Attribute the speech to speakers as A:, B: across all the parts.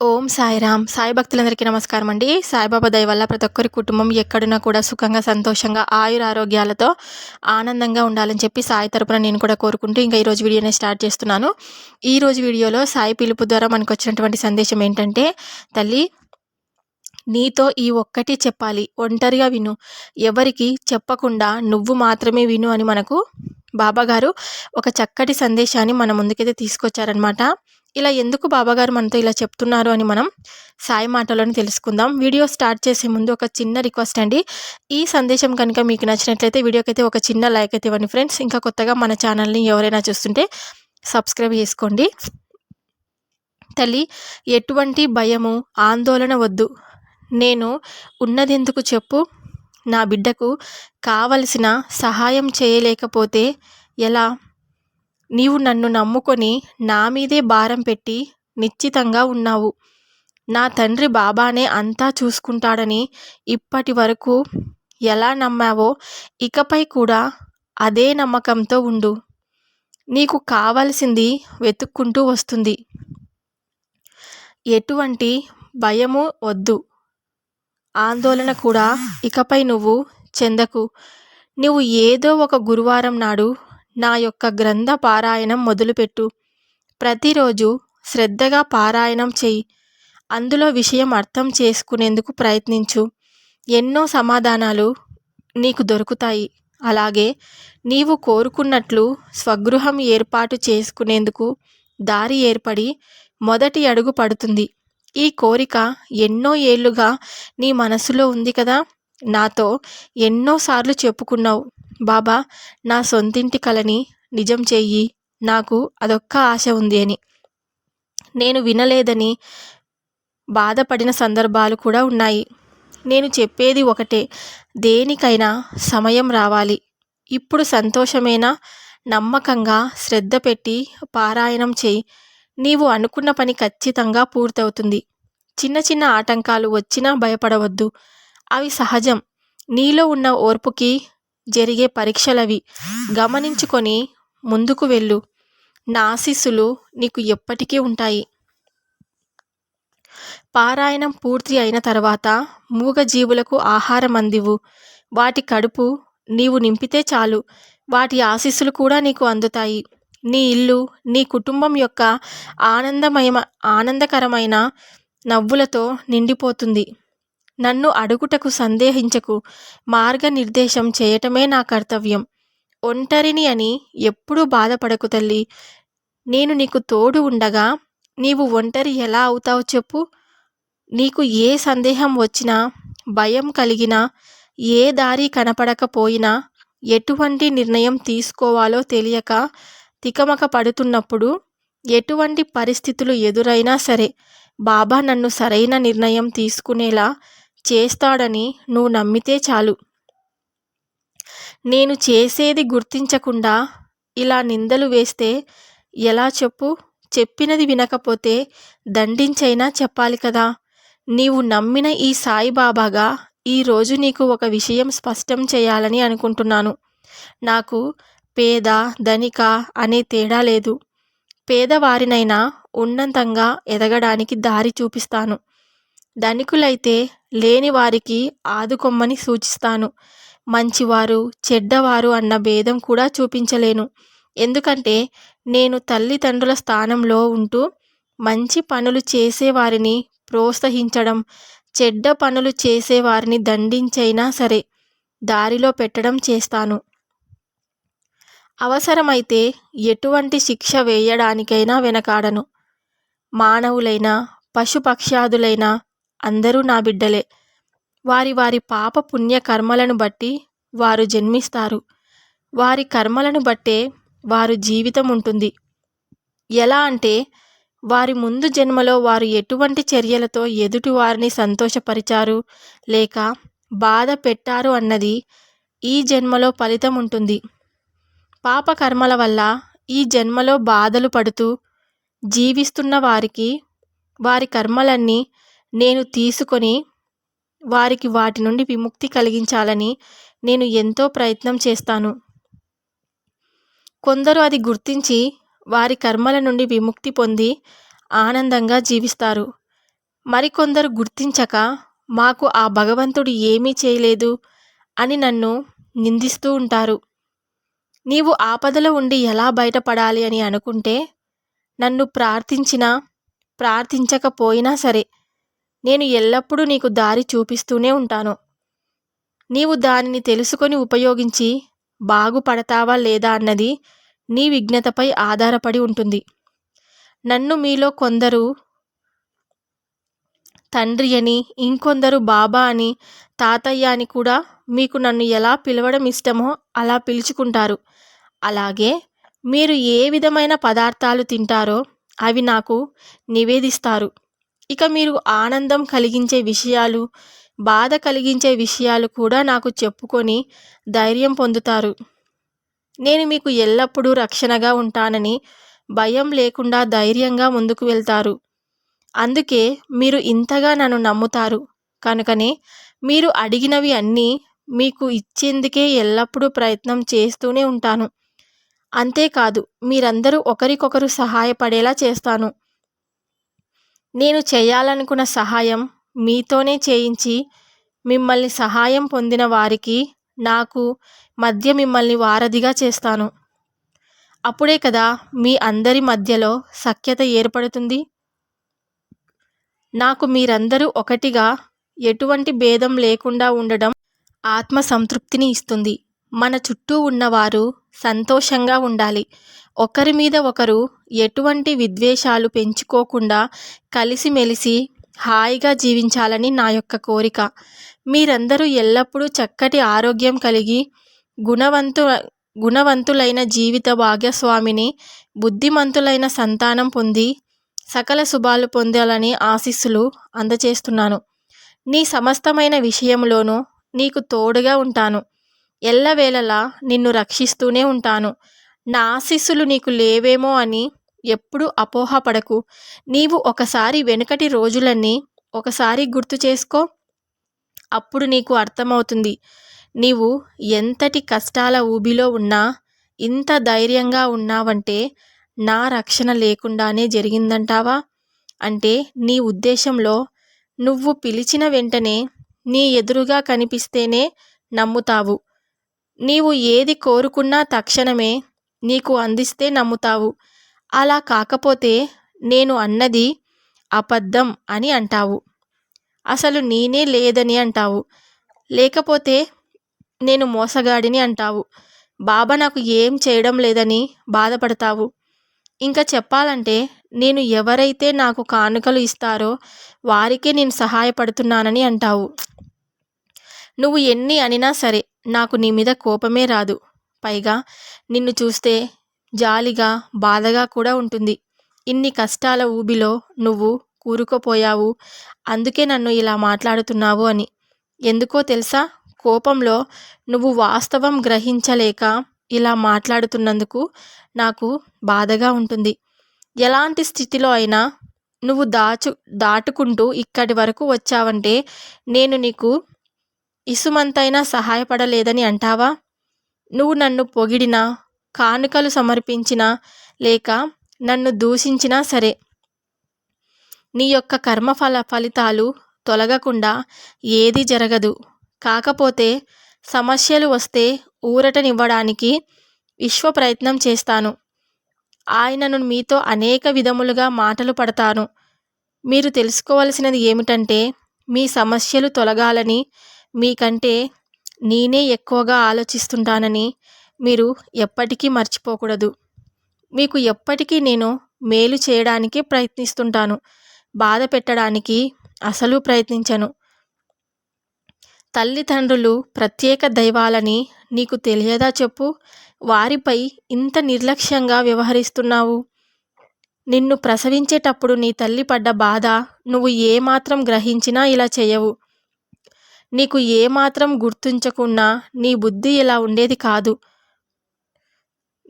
A: ఓం సాయిరామ్. సాయి భక్తులందరికీ నమస్కారం అండి సాయిబాబా దయ వల్ల ప్రతి ఒక్కరి కుటుంబం ఎక్కడున్నా కూడా సుఖంగా సంతోషంగా ఆయుర ఆరోగ్యాలతో ఆనందంగా ఉండాలని చెప్పి సాయి తరపున నేను కూడా కోరుకుంటూ ఇంకా ఈరోజు వీడియోనే స్టార్ట్ చేస్తున్నాను. ఈరోజు వీడియోలో సాయి పిలుపు ద్వారా మనకు వచ్చినటువంటి సందేశం ఏంటంటే తల్లి నీతో ఈ ఒక్కటి చెప్పాలి. ఒంటరిగా విను. ఎవరికి చెప్పకుండా నువ్వు మాత్రమే విను అని మనకు బాబాగారు ఒక చక్కటి సందేశాన్ని మన ముందుకైతే తీసుకొచ్చారనమాట ఇలా ఎందుకు బాబాగారు మనతో ఇలా చెప్తున్నారు అని మనం సాయి మాటలను తెలుసుకుందాం. వీడియో స్టార్ట్ చేసే ముందు ఒక చిన్న రిక్వెస్ట్ అండి. ఈ సందేశం కనుక మీకు నచ్చినట్లయితే వీడియోకైతే ఒక చిన్న లైక్ అయితే ఇవ్వండి ఫ్రెండ్స్. ఇంకా కొత్తగా మన ఛానల్ని ఎవరైనా చూస్తుంటే సబ్స్క్రైబ్ చేసుకోండి. తల్లి ఎటువంటి భయము ఆందోళన వద్దు. నేను ఉన్నదెందుకు చెప్పు? నా బిడ్డకు కావలసిన సహాయం చేయలేకపోతే ఎలా? నీవు నన్ను నమ్ముకొని నా మీదే భారం పెట్టి నిశ్చితంగా ఉన్నావు. నా తండ్రి బాబానే అంతా చూసుకుంటాడని ఇప్పటి వరకు ఎలా నమ్మావో ఇకపై కూడా అదే నమ్మకంతో ఉండు. నీకు కావలసింది వెతుక్కుంటూ వస్తుంది. ఎటువంటి భయము వద్దు. ఆందోళన కూడా ఇకపై నువ్వు చెందకు. నువ్వు ఏదో ఒక గురువారం నాడు నా యొక్క గ్రంథ పారాయణం మొదలుపెట్టు. ప్రతిరోజు శ్రద్ధగా పారాయణం చెయ్యి అందులో విషయం అర్థం చేసుకునేందుకు ప్రయత్నించు. ఎన్నో సమాధానాలు నీకు దొరుకుతాయి. అలాగే నీవు కోరుకున్నట్లు స్వగృహం ఏర్పాటు చేసుకునేందుకు దారి ఏర్పడి మొదటి అడుగు పడుతుంది. ఈ కోరిక ఎన్నో ఏళ్ళుగా నీ మనసులో ఉంది కదా? నాతో ఎన్నోసార్లు చెప్పుకున్నావు. బాబా నా సొంతింటి కలని నిజం చెయ్యి నాకు అదొక్క ఆశ ఉంది అని. నేను వినలేదని బాధపడిన సందర్భాలు కూడా ఉన్నాయి. నేను చెప్పేది ఒకటే దేనికైనా సమయం రావాలి. ఇప్పుడు సంతోషమేనా? నమ్మకంగా శ్రద్ధ పెట్టి పారాయణం చేయి నీవు అనుకున్న పని ఖచ్చితంగా పూర్తవుతుంది. చిన్న చిన్న ఆటంకాలు వచ్చినా భయపడవద్దు. అవి సహజం. నీలో ఉన్న ఓర్పుకి జరిగే పరీక్షలవి. గమనించుకొని ముందుకు వెళ్ళు. నా ఆశీస్సులు నీకు ఎప్పటికీ ఉంటాయి. పారాయణం పూర్తి అయిన తర్వాత మూగజీవులకు ఆహారం అందివు. వాటి కడుపు నీవు నింపితే చాలు. వాటి ఆశీస్సులు కూడా నీకు అందుతాయి. నీ ఇల్లు నీ కుటుంబం యొక్క ఆనందమయ ఆనందకరమైన నవ్వులతో నిండిపోతుంది. నన్ను అడుగుటకు సందేహించకు. మార్గనిర్దేశం చేయటమే నా కర్తవ్యం. ఒంటరిని అని ఎప్పుడూ బాధపడకు తల్లి. నేను నీకు తోడు ఉండగా నీవు ఒంటరి ఎలా అవుతావు చెప్పు. నీకు ఏ సందేహం వచ్చినా భయం కలిగినా ఏ దారి కనపడకపోయినా ఎటువంటి నిర్ణయం తీసుకోవాలో తెలియక తికమక పడుతున్నప్పుడు ఎటువంటి పరిస్థితులు ఎదురైనా సరే బాబా నన్ను సరైన నిర్ణయం తీసుకునేలా చేస్తాడని నువ్వు నమ్మితే చాలు. నేను చేసేది గుర్తించకుండా ఇలా నిందలు వేస్తే ఎలా చెప్పు? చెప్పినది వినకపోతే దండించైనా చెప్పాలి కదా. నీవు నమ్మిన ఈ సాయిబాబాగా ఈరోజు నీకు ఒక విషయం స్పష్టం చేయాలని అనుకుంటున్నాను. నాకు పేద ధనిక అనే తేడా లేదు. పేదవారినైనా ఉన్నతంగా ఎదగడానికి దారి చూపిస్తాను. ధనికులైతే లేని వారికి ఆదుకొమ్మని సూచిస్తాను. మంచివారు చెడ్డవారు అన్న భేదం కూడా చూపించలేను. ఎందుకంటే నేను తల్లిదండ్రుల స్థానంలో ఉంటూ మంచి పనులు చేసేవారిని ప్రోత్సహించడం చెడ్డ పనులు చేసేవారిని దండించైనా సరే దారిలో పెట్టడం చేస్తాను. అవసరమైతే ఎటువంటి శిక్ష వేయడానికైనా వెనకాడను. మానవులైనా పశుపక్ష్యాదులైనా అందరూ నా బిడ్డలే. వారి వారి పాప పుణ్య కర్మలను బట్టి వారు జన్మిస్తారు. వారి కర్మలను బట్టే వారు జీవితం ఉంటుంది. ఎలా అంటే వారి ముందు జన్మలో వారు ఎటువంటి చర్యలతో ఎదుటి వారిని సంతోషపరిచారు లేక బాధ పెట్టారు అన్నది ఈ జన్మలో ఫలితం ఉంటుంది. పాప కర్మల వల్ల ఈ జన్మలో బాధలు పడుతూ జీవిస్తున్న వారికి వారి కర్మలన్నీ నేను తీసుకొని వారికి వాటి నుండి విముక్తి కలిగించాలని నేను ఎంతో ప్రయత్నం చేస్తాను. కొందరు అది గుర్తించి వారి కర్మల నుండి విముక్తి పొంది ఆనందంగా జీవిస్తారు. మరికొందరు గుర్తించక మాకు ఆ భగవంతుడు ఏమీ చేయలేదు అని నన్ను నిందిస్తూ ఉంటారు. నీవు ఆపదలో ఉండి ఎలా బయటపడాలి అని అనుకుంటే నన్ను ప్రార్థించినా ప్రార్థించకపోయినా సరే నేను ఎల్లప్పుడూ నీకు దారి చూపిస్తూనే ఉంటాను. నీవు దానిని తెలుసుకొని ఉపయోగించి బాగుపడతావా లేదా అన్నది నీ విజ్ఞతపై ఆధారపడి ఉంటుంది. నన్ను మీలో కొందరు తండ్రి అని ఇంకొందరు బాబా అని తాతయ్య అని కూడా మీకు నన్ను ఎలా పిలవడం ఇష్టమో అలా పిలుచుకుంటారు. అలాగే మీరు ఏ విధమైన పదార్థాలు తింటారో అవి నాకు నివేదిస్తారు. ఇక మీరు ఆనందం కలిగించే విషయాలు బాధ కలిగించే విషయాలు కూడా నాకు చెప్పుకొని ధైర్యం పొందుతారు. నేను మీకు ఎల్లప్పుడూ రక్షణగా ఉంటానని భయం లేకుండా ధైర్యంగా ముందుకు వెళ్తారు. అందుకే మీరు ఇంతగా నన్ను నమ్ముతారు. కనుకనే మీరు అడిగినవి అన్నీ మీకు ఇచ్చేందుకే ఎల్లప్పుడూ ప్రయత్నం చేస్తూనే ఉంటాను. అంతేకాదు మీరందరూ ఒకరికొకరు సహాయపడేలా చేస్తాను. నేను చేయాలనుకున్న సహాయం మీతోనే చేయించి మిమ్మల్ని సహాయం పొందిన వారికి నాకు మధ్య మిమ్మల్ని వారధిగా చేస్తాను. అప్పుడే కదా మీ అందరి మధ్యలో సఖ్యత ఏర్పడుతుంది. నాకు మీరందరూ ఒకటిగా ఎటువంటి భేదం లేకుండా ఉండడం ఆత్మ సంతృప్తిని ఇస్తుంది. మన చుట్టూ ఉన్నవారు సంతోషంగా ఉండాలి. ఒకరి మీద ఒకరు ఎటువంటి విద్వేషాలు పెంచుకోకుండా కలిసిమెలిసి హాయిగా జీవించాలని నా యొక్క కోరిక. మీరందరూ ఎల్లప్పుడూ చక్కటి ఆరోగ్యం కలిగి గుణవంతు గుణవంతులైన జీవిత భాగ్యస్వామిని బుద్ధిమంతులైన సంతానం పొంది సకల శుభాలు పొందాలని ఆశీస్సులు అందచేస్తున్నాను. నీ సమస్తమైన విషయంలోనూ నీకు తోడుగా ఉంటాను. ఎల్లవేళలా నిన్ను రక్షిస్తూనే ఉంటాను. నా ఆశీస్సులు నీకు లేవేమో అని ఎప్పుడూ అపోహపడకు. నీవు ఒకసారి వెనుకటి రోజులన్నీ ఒకసారి గుర్తు చేసుకో. అప్పుడు నీకు అర్థమవుతుంది. నీవు ఎంతటి కష్టాల ఊబిలో ఉన్నా ఇంత ధైర్యంగా ఉన్నావంటే నా రక్షణ లేకుండానే జరిగిందంటావా? అంటే నీ ఉద్దేశంలో నువ్వు పిలిచిన వెంటనే నీ ఎదురుగా కనిపిస్తేనే నమ్ముతావు. నీవు ఏది కోరుకున్నా తక్షణమే నీకు అందిస్తే నమ్ముతావు. అలా కాకపోతే నేను అన్నది అబద్ధం అని అంటావు. అసలు నేనే లేదని అంటావు. లేకపోతే నేను మోసగాడిని అంటావు. బాబా నాకు ఏం చేయడం లేదని బాధపడతావు. ఇంకా చెప్పాలంటే నేను ఎవరైతే నాకు కానుకలు ఇస్తారో వారికే నేను సహాయపడుతున్నానని అంటావు. నువ్వు ఎన్ని అనినా సరే నాకు నీ మీద కోపమే రాదు. పైగా నిన్ను చూస్తే జాలిగా బాధగా కూడా ఉంటుంది. ఇన్ని కష్టాల ఊబిలో నువ్వు కూరుకుపోయావు. అందుకే నన్ను ఇలా మాట్లాడుతున్నావు అని. ఎందుకో తెలుసా? కోపంలో నువ్వు వాస్తవం గ్రహించలేక ఇలా మాట్లాడుతున్నందుకు నాకు బాధగా ఉంటుంది. ఎలాంటి స్థితిలో అయినా నువ్వు దాచు దాటుకుంటూ ఇక్కడి వరకు వచ్చావంటే నేను నీకు ఇసుమంతైనా సహాయపడలేదని అంటావా? నువ్వు నన్ను పొగిడినా కానుకలు సమర్పించినా లేక నన్ను దూషించినా సరే. నీ యొక్క కర్మఫల ఫలితాలు తొలగకుండా ఏది జరగదు. కాకపోతే సమస్యలు వస్తే ఊరటనివ్వడానికి విశ్వ ప్రయత్నం చేస్తాను ఆయనను మీతో అనేక విధములుగా మాటలు పడతాను. మీరు తెలుసుకోవలసినది ఏమిటంటే మీ సమస్యలు తొలగాలని మీకంటే నేనే ఎక్కువగా ఆలోచిస్తుంటానని మీరు ఎప్పటికీ మర్చిపోకూడదు. మీకు ఎప్పటికీ నేను మేలు చేయడానికి ప్రయత్నిస్తుంటాను. బాధ పెట్టడానికి అసలు ప్రయత్నించను. తల్లిదండ్రులు ప్రత్యేక దైవాలని నీకు తెలియదా చెప్పు? వారిపై ఇంత నిర్లక్ష్యంగా వ్యవహరిస్తున్నావు. నిన్ను ప్రసవించేటప్పుడు నీ తల్లి పడ్డ బాధ నువ్వు ఏమాత్రం గ్రహించినా ఇలా చేయవు. నీకు ఏమాత్రం గుర్తుంచకున్నా నీ బుద్ధి ఇలా ఉండేది కాదు.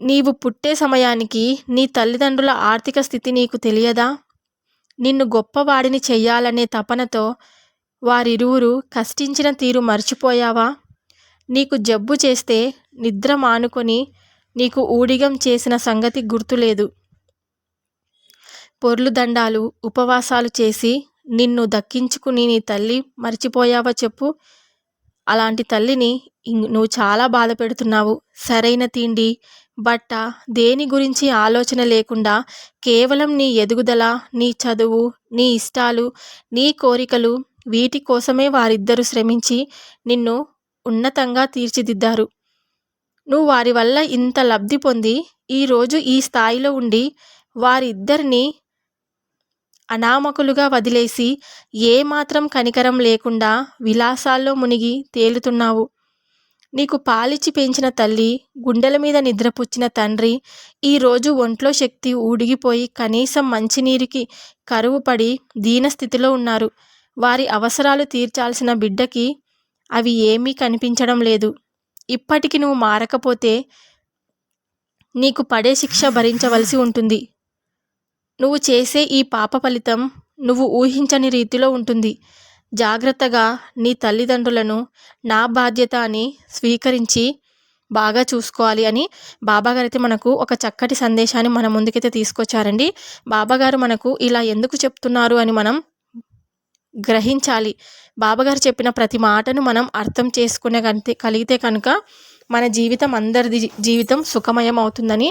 A: నీవు పుట్టే సమయానికి నీ తల్లిదండ్రుల ఆర్థిక స్థితి నీకు తెలియదా? నిన్ను గొప్పవాడిని చెయ్యాలనే తపనతో వారిరువురు కష్టించిన తీరు మర్చిపోయావా? నీకు జబ్బు చేస్తే నిద్ర మానుకొని నీకు ఊడిగం చేసిన సంగతి గుర్తులేదు. పొర్లు దండాలు ఉపవాసాలు చేసి నిన్ను దక్కించుకుని నీ తల్లి మర్చిపోయావా చెప్పు. అలాంటి తల్లిని ఇం- నువ్వు చాలా బాధ పెడుతున్నావు. సరైన తిండి బట్ట దేని గురించి ఆలోచన లేకుండా కేవలం నీ ఎదుగుదల నీ చదువు నీ ఇష్టాలు నీ కోరికలు వీటి కోసమే వారిద్దరూ శ్రమించి నిన్ను ఉన్నతంగా తీర్చిదిద్దారు. నువ్వు వారి వల్ల ఇంత లబ్ధి పొంది ఈరోజు ఈ స్థాయిలో ఉండి వారిద్దరిని అనామకులుగా వదిలేసి ఏమాత్రం కనికరం లేకుండా విలాసాల్లో మునిగి తేలుతున్నావు. నీకు పాలిచ్చి పెంచిన తల్లి గుండెల మీద నిద్రపుచ్చిన తండ్రి ఈరోజు ఒంట్లో శక్తి ఊడిగిపోయి కనీసం మంచినీరుకి కరువు పడి దీనస్థితిలో ఉన్నారు. వారి అవసరాలు తీర్చాల్సిన బిడ్డకి అవి ఏమీ కనిపించడం లేదు. ఇప్పటికి నువ్వు మారకపోతే నీకు పడే శిక్ష భరించవలసి ఉంటుంది. నువ్వు చేసే ఈ పాప ఫలితం నువ్వు ఊహించని రీతిలో ఉంటుంది. జాగ్రత్తగా నీ తల్లిదండ్రులను నా బాధ్యత అని స్వీకరించి బాగా చూసుకోవాలి అని బాబాగారు అయితే మనకు ఒక చక్కటి సందేశాన్ని మన ముందుకైతే తీసుకొచ్చారండి. బాబాగారు మనకు ఇలా ఎందుకు చెప్తున్నారు అని మనం గ్రహించాలి. బాబాగారు చెప్పిన ప్రతి మాటను మనం అర్థం చేసుకునే కంటే కలిగితే కనుక మన జీవితం అందరిది జీవితం సుఖమయం అవుతుందని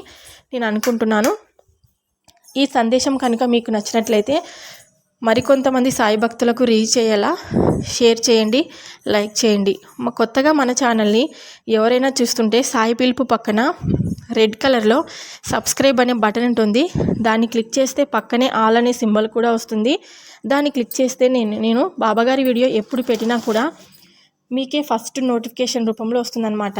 A: నేను అనుకుంటున్నాను. ఈ సందేశం కనుక మీకు నచ్చినట్లయితే మరికొంతమంది సాయి భక్తులకు రీచ్ అయ్యేలా షేర్ చేయండి లైక్ చేయండి. మా కొత్తగా మన ఛానల్ని ఎవరైనా చూస్తుంటే సాయి పిలుపు పక్కన రెడ్ కలర్లో సబ్స్క్రైబ్ అనే బటన్ ఉంటుంది. దాన్ని క్లిక్ చేస్తే పక్కనే ఆల్ అనే సింబల్ కూడా వస్తుంది. దాన్ని క్లిక్ చేస్తే నేను నేను బాబాగారి వీడియో ఎప్పుడు పెట్టినా కూడా మీకే ఫస్ట్ నోటిఫికేషన్ రూపంలో వస్తుందన్నమాట.